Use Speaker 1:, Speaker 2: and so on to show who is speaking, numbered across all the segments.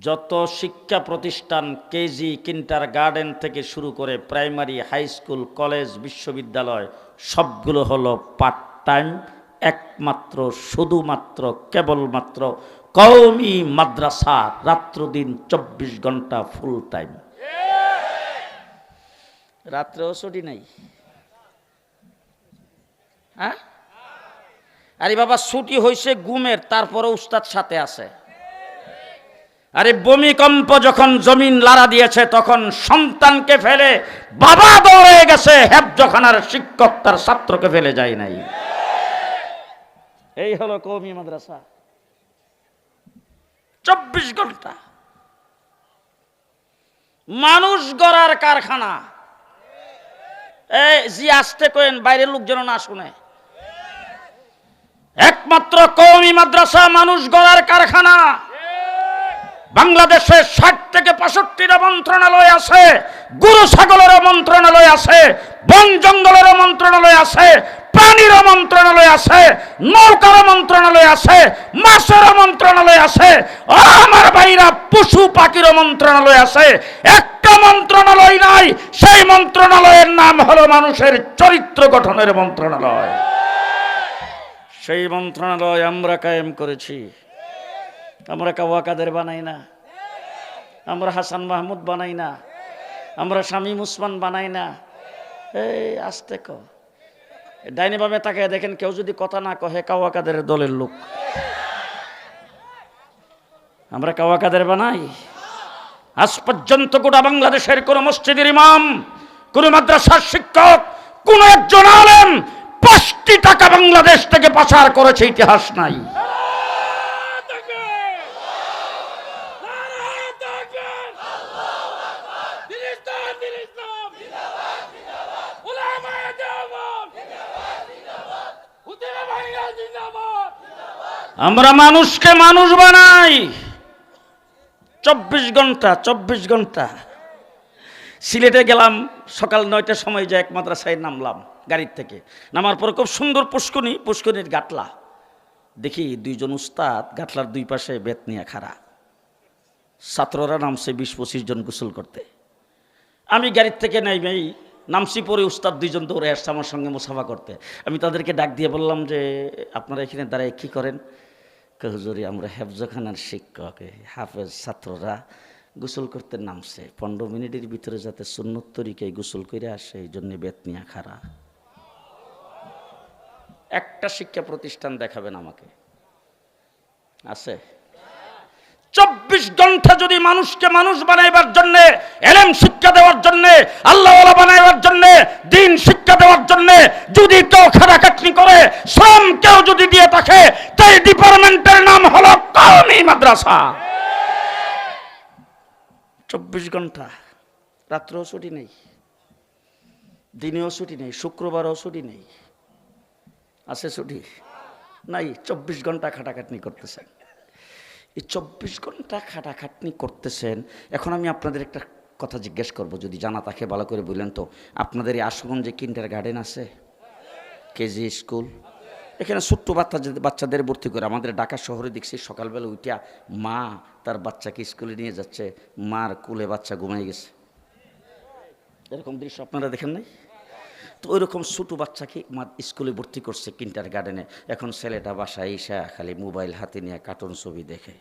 Speaker 1: যত শিক্ষা প্রতিষ্ঠান কেজি কিন্টার গার্ডেন থেকে শুরু করে প্রাইমারি, হাই স্কুল, কলেজ, বিশ্ববিদ্যালয়, সবগুলো হলো পার্ট টাইম একমাত্র, শুধুমাত্র, কেবলমাত্র কওমি মাদ্রাসা, রাত্রদিন চব্বিশ ঘণ্টা ফুল টাইম রাত্রেও ছুটি নাই? হ্যাঁ? আরে বাবা, ছুটি হয়েছে গুমের তারপরে উস্তাদ সাথে আছে। আরে ভূমিকম্প যখন জমিন লাড়া দিয়েছে, তখন সন্তানকে ফেলে বাবা দৌড়ে গেছে হেফজখানার শিক্ষক তার ছাত্রকে ফেলে যায় নাই। এই হলো কৌমি মাদ্রাসা। চব্বিশ ঘণ্টা। মানুষ গড়ার কারখানা। এই জি আসতে কেন বাইরের লোক যেন না শুনে। একমাত্র কৌমি মাদ্রাসা মানুষ গড়ার কারখানা। বাংলাদেশে ষাট থেকে পঁয়ষট্টিটা মন্ত্রণালয় আছে, গুরু ছাগলেরও মন্ত্রণালয় আছে, বন জঙ্গলেরও মন্ত্রণালয় আছে প্রাণীর মন্ত্রণালয় আছে নৌকার মন্ত্রণালয় আছে মাছের মন্ত্রণালয় আছে আমার ভাইরা, পশু পাখির মন্ত্রণালয় আছে। একটা মন্ত্রণালয় নাই, সেই মন্ত্রণালয়ের নাম হলো মানুষের চরিত্র গঠনের মন্ত্রণালয়। সেই মন্ত্রণালয় আমরা কায়েম করেছি। আমরা কাওয়া কাদের বানাই না? আমরা হাসান মাহমুদ বানাই না? আমরা শামীম উসমান বানাই না? এই, আসতে ক ডাইনি বামে তাকে দেখেন কেউ যদি কথা না কহে কাওয়া কাদের দলের লোক। আমরা কাওয়া কাদের বানাই? আজ পর্যন্ত গোটা বাংলাদেশের কোন মসজিদের ইমাম, কোন মাদ্রাসার শিক্ষক, কোন একজন আলেম পাঁচটি টাকা বাংলাদেশ থেকে পাচার করেছে ইতিহাস নাই। আমরা মানুষকে মানুষ বানাই। চব্বিশ ঘণ্টা চব্বিশ ঘণ্টা। সিলেটে গেলাম, সকাল নয়টার সময় যে এক মাদ্রাসায় নামলাম গাড়ির থেকে। নামার পরে খুব সুন্দর পুষ্কনি, পুষ্কনির গাটলা। দেখি দুইজন উস্তাদ গাটলার দুই পাশে বেত নিয়ে খাড়া। ছাত্ররা নামছে বিশ পঁচিশ জন গোসল করতে। আমি গাড়ির থেকে নেই নামছি পরে উস্তাদ দুইজন দৌড়ে আসছে আমার সঙ্গে মুসাফা করতে। আমি তাদেরকে ডাক দিয়ে বললাম যে, আপনারা এখানে দাঁড়ায় কী করেন? কে হুজুরি, আমরা হেফজখানার শিক্ষক হাফেজ ছাত্ররা গোসল করতে নামছে। পনেরো মিনিটের ভিতরে যাতে সুন্নত তরিকায় গোসল করে আসে, এই জন্যে বেতনিয়া খারা একটা শিক্ষা প্রতিষ্ঠান দেখাবেন আমাকে। আছে? চব্বিশ ঘণ্টা যদি মানুষকে মানুষ বানাইবার জন্য, এলেম শিক্ষা দেওয়ার জন্য আল্লাহ বানাইবার জন্য, দিন শিক্ষা দেওয়ার জন্য যদি কেউ খাটাখাটনি করে শ্রম কেউ যদি দিয়ে থাকে, তাই ডিপার্টমেন্টের নাম হলো কওমি মাদ্রাসা। চব্বিশ ঘণ্টা, রাত্রেও ছুটি নেই, দিনেও ছুটি নেই, শুক্রবারও ছুটি নেই, আছে ছুটি, নাই, চব্বিশ ঘণ্টা খাটাখাটনি করতেছেন। এই চব্বিশ ঘণ্টা খাটাখাটনি করতেছেন, এখন আমি আপনাদের একটা কথা জিজ্ঞেস করব, যদি জানা তাকে ভালো করে বললেন তো। আপনাদের এই আশুগঞ্জে কিন্টার গার্ডেন আছে? KG school? এখানে ছোট্ট বাচ্চা বাচ্চাদের ভর্তি করে, আমাদের ঢাকা শহরে দেখছি সকালবেলা উঠিয়া মা তার বাচ্চাকে স্কুলে নিয়ে যাচ্ছে, মার কুলে বাচ্চা ঘুমাই গেছে। এরকম দৃশ্য আপনারা দেখেন নাই? তো ওইরকম ছোটো বাচ্চাকে মা স্কুলে ভর্তি করছে কিন্টার গার্ডেনে এখন ছেলেটা বাসায় এসে খালি মোবাইল হাতে নিয়ে কার্টুন ছবি দেখে।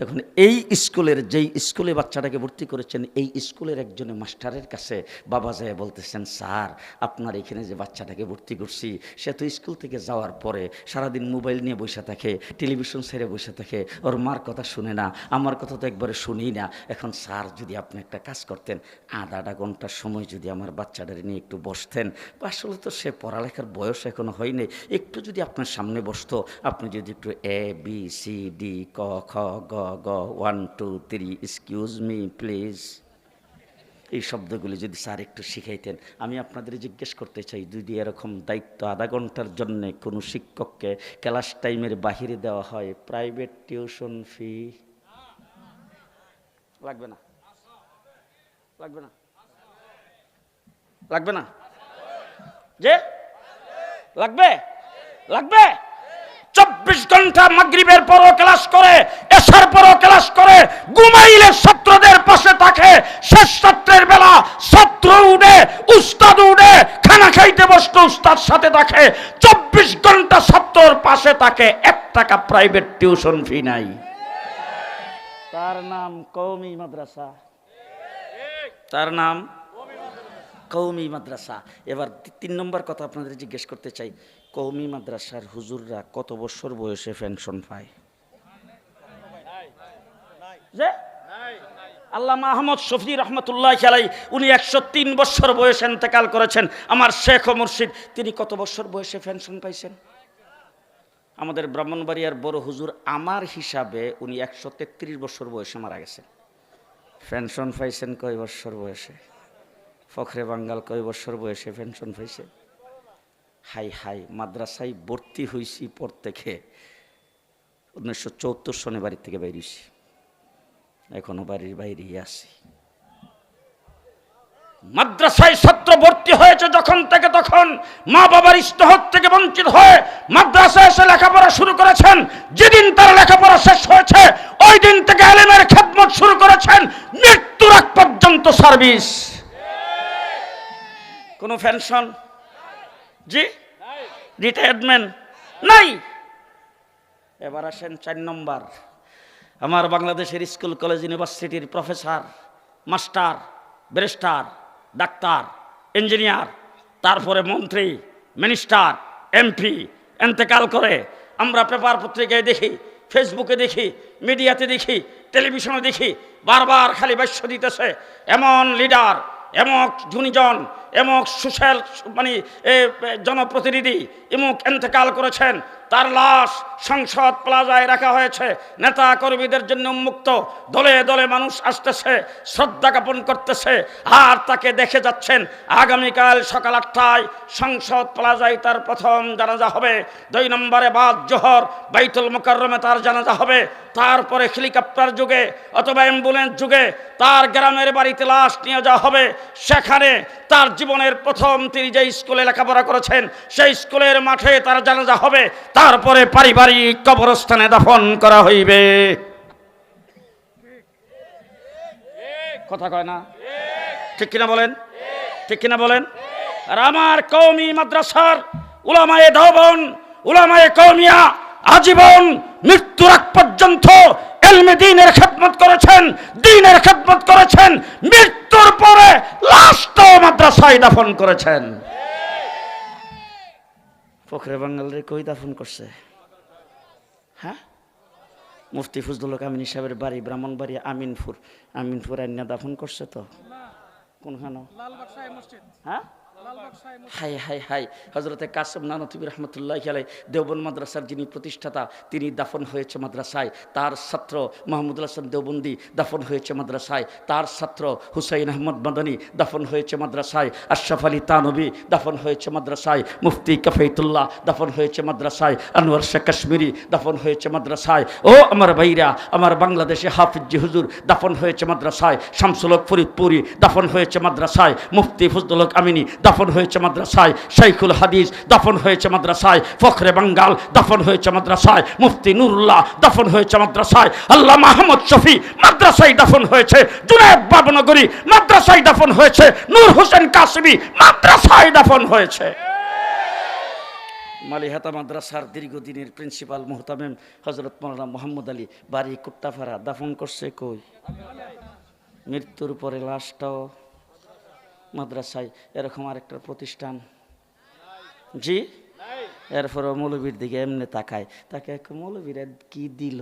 Speaker 1: তখন এই স্কুলের, যেই স্কুলে বাচ্চাটাকে ভর্তি করেছেন, এই স্কুলের একজনে মাস্টারের কাছে বাবা যায় বলতেছেন, স্যার, আপনার এখানে যে বাচ্চাটাকে ভর্তি করছি, সে তো স্কুল থেকে যাওয়ার পরে সারাদিন মোবাইল নিয়ে বসে থাকে, টেলিভিশন ছেড়ে বসে থাকে, ওর মার কথা শুনে না, আমার কথা তো একবারে শুনি না। এখন স্যার যদি আপনি একটা কাজ করতেন আধা আধা ঘণ্টার সময় যদি আমার বাচ্চাটার নিয়ে একটু বসতেন, আসলে তো সে পড়ালেখার বয়স এখনও হয়নি একটু যদি আপনার সামনে বসতো, আপনি যদি একটু এ বি সি ডি ক, খ, গ গ one two three excuse me please এই শব্দগুলি যদি স্যার একটু শিখাইতেন, আমি আপনাদের জিজ্ঞেস করতে চাই, যদি এরকম দায়িত্ব আধা ঘণ্টার জন্য কোনো শিক্ষককে ক্লাস টাইমের বাহিরে দেওয়া হয় প্রাইভেট টিউশন ফি লাগবে না? লাগবে না? লাগবে না? যে? লাগবে? লাগবে? চব্বিশ ঘণ্টা মাগরিবের পরও ক্লাস করে আসার পরও ক্লাস করে ঘুমাইলে ছাত্রদের পাশে থাকে। শেষ ছাত্রের বেলা ছাত্র উঠে উস্তাদ উঠে খানা খাইতে বসতো উস্তাদ সাথে থাকে চব্বিশ ঘণ্টা ছাত্রর পাশে থাকে এক টাকা প্রাইভেট টিউশন ফি নাই। তার নাম কৌমি মাদ্রাসা। তার নাম কৌমি মাদ্রাসা। এবার তিন নম্বর কথা আপনাদের জিজ্ঞেস করতে চাই। কৌমি মাদ্রাসার হুজুররা কত বছর বয়সে পেনশন পায়? যে? আল্লাহ আহমদ শফি রহমতুল্লাহ খেলাই উনি একশো তিন বছর বয়সে ইন্তেকাল করেছেন। আমার শেখ ও মুর্শিদ, তিনি কত বছর বয়সে পেনশন পাইছেন? আমাদের ব্রাহ্মণবাড়িয়ার বড় হুজুর আমার হিসাবে উনি একশো তেত্রিশ বছর বয়সে মারা গেছেন। পেনশন পাইছেন কয় বছর বয়সে? ফখরে বাঙ্গাল কয় বছর বয়সে পেনশন পাইছে? হাই হাই, মাদ্রাসায় ভর্তি হইছি পর থেকে। উনিশশো চৌত্তর সনে বাড়ির থেকে বেরিয়েছি এখনও বাড়ির বাইরেই আছি। মাদ্রাসায় ছাত্র ভর্তি হয়েছে যখন থেকে তখন মা বাবার ইস্তহত থেকে বঞ্চিত হয়ে মাদ্রাসায় এসে লেখাপড়া শুরু করেছেন। যেদিন তার লেখাপড়া শেষ হয়েছে, ওই দিন থেকে আলেমের খেদমত শুরু করেছেন। মৃত্যুর আগ পর্যন্ত সার্ভিস। কোনো পেনশন জি? রিটায়ারমেন্ট? নাই। এবার আসেন চার নম্বর। আমার বাংলাদেশের স্কুল, কলেজ, ইউনিভার্সিটির professor, master, barrister, doctor, engineer, তারপরে মন্ত্রী, মিনিস্টার, এমপি, এন্তেকাল করে আমরা পেপার পত্রিকায় দেখি, ফেসবুকে দেখি, মিডিয়াতে দেখি, টেলিভিশনে দেখি, বারবার খালি বাস্য দিতেছে, এমন লিডার, এমন গুণীজন এমক সুশাল মানে জনপ্রতিনিধি এমুক এন্তেকাল করেছেন। তার লাশ সংসদ প্লাজায় রাখা হয়েছে। নেতা কর্মীদের জন্য উন্মুক্ত। দলে দলে মানুষ আসতেছে, শ্রদ্ধা জ্ঞাপন করতেছে, আর তাকে দেখে যাচ্ছেন। আগামীকাল সকাল আটটায় সংসদ প্লাজায় তার প্রথম জানাজা হবে। দুই নম্বরে বাদ জোহর, বাইতুল মোকাররমে তার জানাজা হবে। তারপরে হেলিকপ্টার যুগে অথবা অ্যাম্বুলেন্স যুগে তার গ্রামের বাড়িতে লাশ নিয়ে যাওয়া হবে। সেখানে তার জীবনের প্রথম তিনি যে স্কুলে লেখাপড়া করেছেন, সেই স্কুলের মাঠে তার জানাজা হবে, তারপরে পারিবারিক কবরস্থানে দাফন করা হইবে। কথা কয় না? ঠিক কিনা বলেন? ঠিক কিনা বলেন? আর আমার কৌমি মাদ্রাসার উলামায়ে ধবন উলামায়ে কৌমিয়া আজীবন মৃত্যুর আগ পর্যন্ত এলমে দিনের খেদমত করেছেন দিনের খেদমত করেছেন মৃত্যুর পরে লাশটাও মাদ্রাসায় দাফন করেছেন। ফখরে বাঙ্গালরে কই দাফন করছে? হ্যাঁ? মুফতি ফজলুল আমিন সাহেবের বাড়ি ব্রাহ্মণবাড়ি আমিনপুর। আমিনপুর আইনা দাফন করছে তো? কোনখানে? হ্যাঁ? হাই হাই হাই। হজরতে কাসেম নানতবী রহমতুল্লাহ আলাই দেওবন মাদ্রাসার যিনি প্রতিষ্ঠাতা, তিনি দাফন হয়েছে মাদ্রাসায়। তার ছাত্র মাহমুদুল হাসান দেওবন্দি দাফন হয়েছে মাদ্রাসায়। তার ছাত্র হুসাইন আহমদ মাদানী দাফন হয়েছে মাদ্রাসায়। আশরাফ আলী তানবী দাফন হয়েছে মাদ্রাসায়। মুফতি কফেতুল্লাহ দাফন হয়েছে মাদ্রাসায়। আনোয়ার শেখ কাশ্মীরি দাফন হয়েছে মাদ্রাসায়। ও আমার ভাইরা, আমার বাংলাদেশে হাফিজি হুজুর দাফন হয়েছে মাদ্রাসায়। শামসুলক ফরিদপুরি দাফন হয়েছে মাদ্রাসায়। মুফতি ফজলুল হক আমিনী দাফন হয়েছে মাদ্রাসায়, শাইখুল হাদিস দাফন হয়েছে মাদ্রাসায়, ফখরে বাঙ্গাল দাফন হয়েছে মাদ্রাসায়, মুফতি নুরুল্লাহ দাফন হয়েছে মাদ্রাসায় আল্লাহ মাহমদ শফি মাদ্রাসায় দাফন হয়েছে, জুনায়দ বাবনগরী মাদ্রাসায় দাফন হয়েছে, নূর হোসেন কাসিমি মাদ্রাসায় দাফন হয়েছে। মালিহাতা মাদ্রাসার দীর্ঘদিনের প্রিন্সিপাল মোহতামেম হজরত মৌলানা মোহাম্মদ আলী বাড়ি কুট্টাফাড়া দাফন করছে কই? মৃত্যুর পরে লাশটাও মাদ্রাসায় এরকম আরেকটা প্রতিষ্ঠান। জি? এরপরে মৌলবীর দিকে এমনি তাকায়। তাকে মৌলবীরা কি দিল?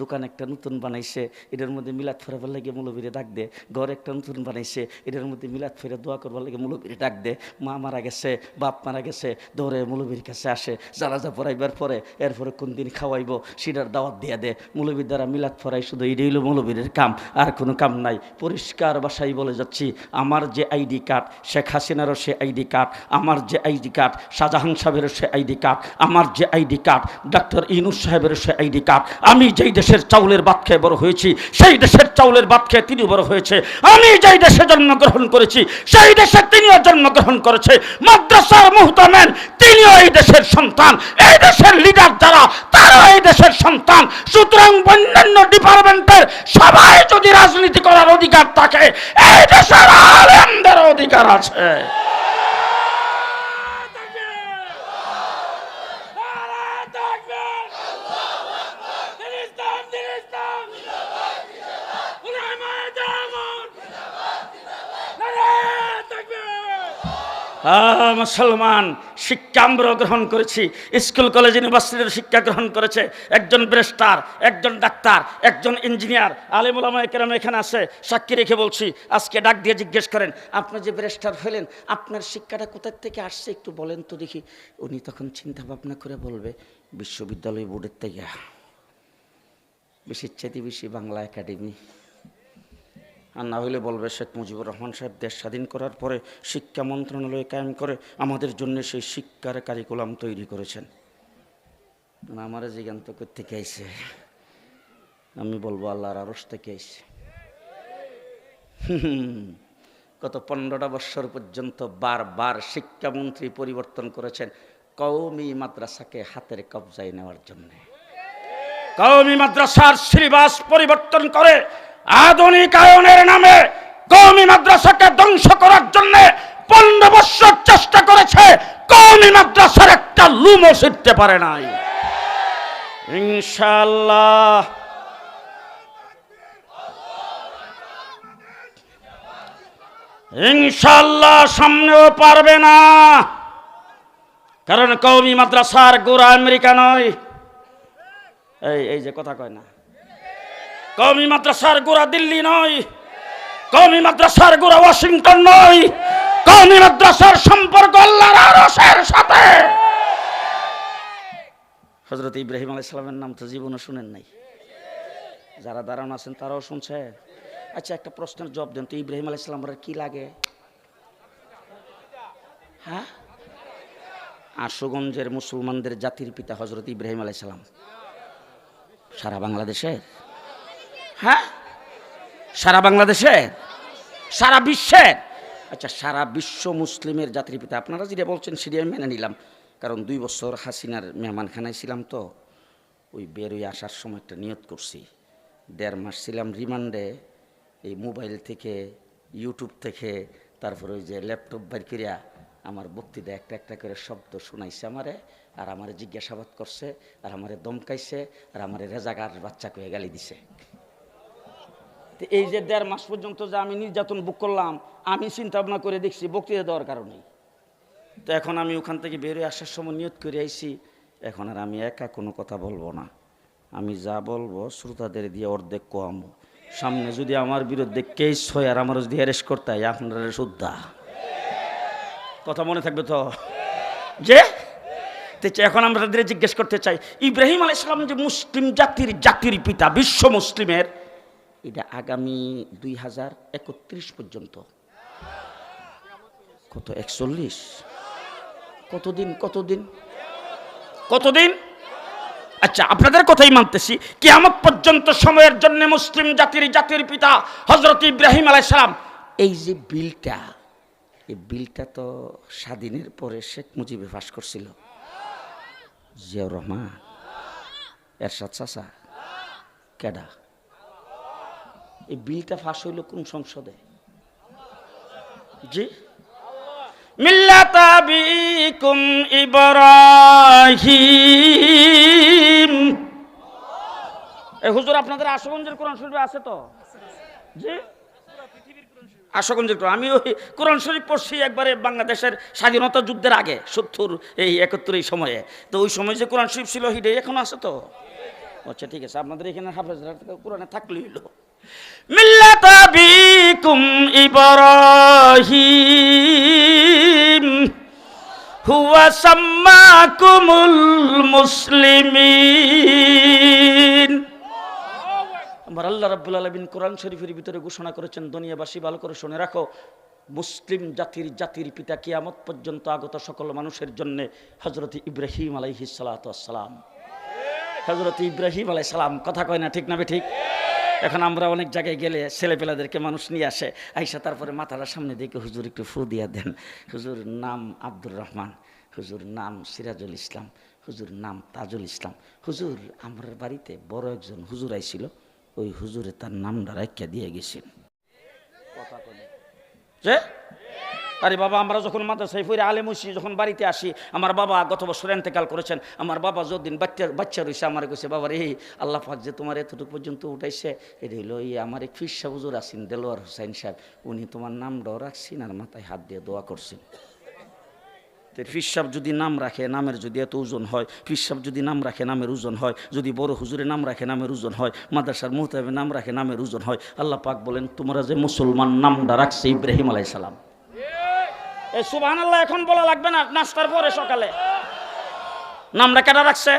Speaker 1: দোকান একটা নতুন বানাইছে, এটার মধ্যে মিলাদ ফেরাবার লাগে মৌলবীরে ডাক দে। ঘর একটা নতুন বানাইছে, এটার মধ্যে মিলাদ ফেরে দোয়া করবার লাগে মৌলবীরে ডাক দে। মা মারা গেছে, বাপ মারা গেছে দৌড়ে মৌলবীর কাছে আসে, জানাজা পড়াইবার পরে এরপরে কোন দিন খাওয়াইব, সেটার দাওয়াত দিয়ে দে। মৌলবীর দ্বারা মিলাদ ফরাই শুধু এটাই হলো মৌলবীর কাম, আর কোনো কাম নাই। পরিষ্কার বাসাই বলে যাচ্ছি, আমার যে আইডি কার্ড, শেখ হাসিনারও সে আইডি কার্ড, আমার যে আইডি কার্ড, শাহজাহান সাহেবেরও সে আইডি কার্ড আমার যে আইডি কার্ড ডাক্তার ইনুস সাহেবের সে আইডি কার্ড আমি যেই দেশের চাউলের ভাত খেয়ে বড় হয়েছি, সেই দেশের চাউলের ভাত খেয়ে তিনি বড় হয়েছে, আমি যেই দেশে জন্মগ্রহণ করেছি, সেই দেশে তিনিও জন্মগ্রহণ করেছে, মাদ্রাসার মুহতামেন তিনিও এই দেশের সন্তান, এই দেশের লিডার যারা তারাও এই দেশের সন্তান, সুতরাং অন্যান্য ডিপার্টমেন্টের সবাই যদি রাজনীতি করার অধিকার থাকে, এই দেশের আলেমদের অধিকার আছে। মুসলমান, শিক্ষা আমরা গ্রহণ করেছি। স্কুল, কলেজ ইউনিভার্সিটির শিক্ষা গ্রহণ করেছে। একজন ব্রেস্টার একজন ডাক্তার, একজন ইঞ্জিনিয়ার। আলিমুলামা কেরাম এখানে আছে। সাক্ষী রেখে বলছি, আজকে ডাক দিয়ে জিজ্ঞেস করেন, আপনি যে ব্রেস্টার হলেন, আপনার শিক্ষাটা কোথার থেকে আসছে একটু বলেন তো দেখি। উনি তখন চিন্তা ভাবনা করে বলবে, বিশ্ববিদ্যালয় বোর্ডের থেকে। বেশি ইচ্ছাতে বেশি বাংলা একাডেমি। আর না হলে বলবে শেখ মুজিবুর রহমান সাহেব দেশ স্বাধীন করার পরে শিক্ষা মন্ত্রণালয় কায়েম করে আমাদের জন্য সেই শিক্ষার কারিকুলাম তৈরি করেছেন। আমার জিজ্ঞান্ত থেকে আইছে? আমি বলব আল্লাহর আরস থেকে আইসে গত পনেরোটা বৎসর পর্যন্ত বারবার শিক্ষামন্ত্রী পরিবর্তন করেছেন কৌমি মাদ্রাসাকে হাতের কবজায় নেওয়ার জন্যে। কৌমি মাদ্রাসার সিলেবাস পরিবর্তন করে আধুনিকায়নের নামে কৌমি মাদ্রাসাকে ধ্বংস করার জন্য পনেরো বছর চেষ্টা করেছে কৌমি মাদ্রাসার একটা লুমো শিখতে পারে নাই। ইনশাল্লাহ ইনশাল্লাহ সামনেও পারবে না। কারণ কৌমি মাদ্রাসার গোড়া আমেরিকা নয়। এই এই যে কথা কয় না। কওমি মাদ্রাসার গোড়া দিল্লি নয় কওমি মাদ্রাসার গোড়া ওয়াশিংটন নয় কওমি মাদ্রাসার সম্পর্ক আল্লাহর আরশের সাথে। হযরত ইব্রাহিম আলাইহিস সালামের নাম তো জীবনে শুনেন নাই। যারা দাঁড়ানো আছেন তারাও শুনছে। আচ্ছা একটা প্রশ্নের জবাব দেন তো, ইব্রাহিম আলাইহিস সালামের কি লাগে? হ্যাঁ? আশুগঞ্জের মুসলমানদের জাতির পিতা হজরত ইব্রাহিম আলাইহিস সালাম। সারা বাংলাদেশে হ্যাঁ? সারা বাংলাদেশে? সারা বিশ্বে? আচ্ছা সারা বিশ্ব মুসলিমের জাতির পিতা, আপনারা যেটা বলছেন সেটা মেনে নিলাম। কারণ দুই বছর হাসিনার মেহমানখানায় ছিলাম তো, ওই বেরোয় আসার সময় একটা নিয়ত করছি। দেড় মাস ছিলাম রিমান্ডে, এই মোবাইল থেকে, ইউটিউব থেকে, তারপরে ওই যে ল্যাপটপ বাইর করিয়া আমার বক্তৃতা একটা একটা করে শব্দ শোনাইছে আমারে, আর আমারে জিজ্ঞাসাবাদ করছে, আর আমারে দমকাইছে, আর আমারে রেজাগার বাচ্চা কয়ে গালি দিছে। এই যে দেড় মাস পর্যন্ত যে আমি নির্যাতন বুক করলাম, আমি চিন্তা ভাবনা করে দেখছি বক্তৃতা দেওয়ার কারণেই। তো এখন আমি ওখান থেকে বেরিয়ে আসার সময় নিয়ত করে আইছি, এখন আর আমি একা কোনো কথা বলব না। আমি যা বলব শ্রোতাদের দিয়ে অর্ধেক কমাবো। সামনে যদি আমার বিরুদ্ধে কেস হয় আর আমার যদি অ্যারেস্ট করতে হয়, আপনারা শুদ্ধা। কথা মনে থাকবে তো? যে? এখন আমরা তাদের জিজ্ঞেস করতে চাই, ইব্রাহিম আলাইহিস সালাম যে মুসলিম জাতির জাতির পিতা, বিশ্ব মুসলিমের এটা আগামী দুই হাজার একত্রিশ পর্যন্ত। কত, একচল্লিশ? কতদিন কতদিন? কতদিন? আচ্ছা আপনাদের কথাই মানতেছি, কিয়ামত পর্যন্ত সময়ের জন্য মুসলিম জাতির জাতির পিতা হজরত ইব্রাহিম আলাইহিস সালাম, এই যে বিলটা, এই বিলটা তো স্বাধীনের পরে শেখ মুজিবে পাশ করছিল। জিয়াউর রহমান, এরশাদ চাচা, কেডা? এই বিলটা ফাঁস হইল কোন সংসদে? জি? মিল্লাত আবিকুম ইব্রাহিম। এই হুজুর, আপনাদের আশুগঞ্জের কোরআন শরীফে আছে তো? জি? আশুগঞ্জের কোরআন আমি ওই কোরআন শরীফ পড়ছি একবারে বাংলাদেশের স্বাধীনতা যুদ্ধের আগে, সত্তর এই একাত্তর এই সময়ে। তো ওই সময় যে কোরআন শরীফ ছিল হিডে এখন আছে তো? আচ্ছা ঠিক আছে, আপনাদের এখানে হাফেজরা কোরআনে থাকলেই হলো মিল্লাত আবিকুম ইব্রাহিম। হুয়া সাম্মাকুমুল মুসলিমিন। আমার আল্লাহ রাব্বুল আলামিন কোরআন শরীফের ভিতরে ঘোষণা করেছেন, দুনিয়াবাসী ভালো করে শুনে রাখো, মুসলিম জাতির জাতির পিতা কিয়ামত পর্যন্ত আগত সকল মানুষের জন্য হজরত ইব্রাহিম আলাইহি সালাম। হজরত ইব্রাহিম আলাই সালাম, কথা কয় না ঠিক না ঠিক? এখন আমরা অনেক জায়গায় গেলে ছেলেপেলাদেরকে মানুষ নিয়ে আসে, আইসা তারপরে মাথাটা সামনে দেখে হুজুর একটু ফু দিয়া দেন। হুজুর নাম আব্দুর রহমান, হুজুর নাম সিরাজুল ইসলাম, হুজুর নাম তাজুল ইসলাম। হুজুর, আমার বাড়িতে বড় একজন হুজুর আইছিল, ওই হুজুরে তার নামটা রাখিয়া দিয়ে গেছিল কথা যে? আরে বাবা, আমরা যখন মাদ্রাসায় ফিরে আলেম হইছি, যখন বাড়িতে আসি, আমার বাবা গত বছর এন্তেকাল করেছেন। আমার বাবা যতদিন বাচ্চা বাচ্চা রয়েছে আমার কাছে বাবা রে, আল্লাহ পাক যে তোমার এতটুকু পর্যন্ত উঠাইছে, এটা হইল এই আমার এক ফিরসা হুজুর আছেন, দেলোয়ার হুসাইন সাহেব। উনি তোমার নাম নামটাও রাখছেন আর মাথায় হাত দিয়ে দোয়া করছেন। তো ফিসাব যদি নাম রাখে, নামের যদি এত ওজন হয় ফিসাব যদি নাম রাখে, নামের ওজন হয়, যদি বড় হুজুরে নাম রাখে, নামের ওজন হয়, মাদ্রাসার মুহতাবে নাম রাখে, নামের ওজন হয়, আল্লাহ পাক বলেন, তোমরা যে মুসলমান নামটা রাখছে ইব্রাহিম আলাই সালাম। এই সুবাহ আল্লাহ এখন বলা লাগবে না নাস্তার পরে সকালে। নামটা কেটা রাখছে?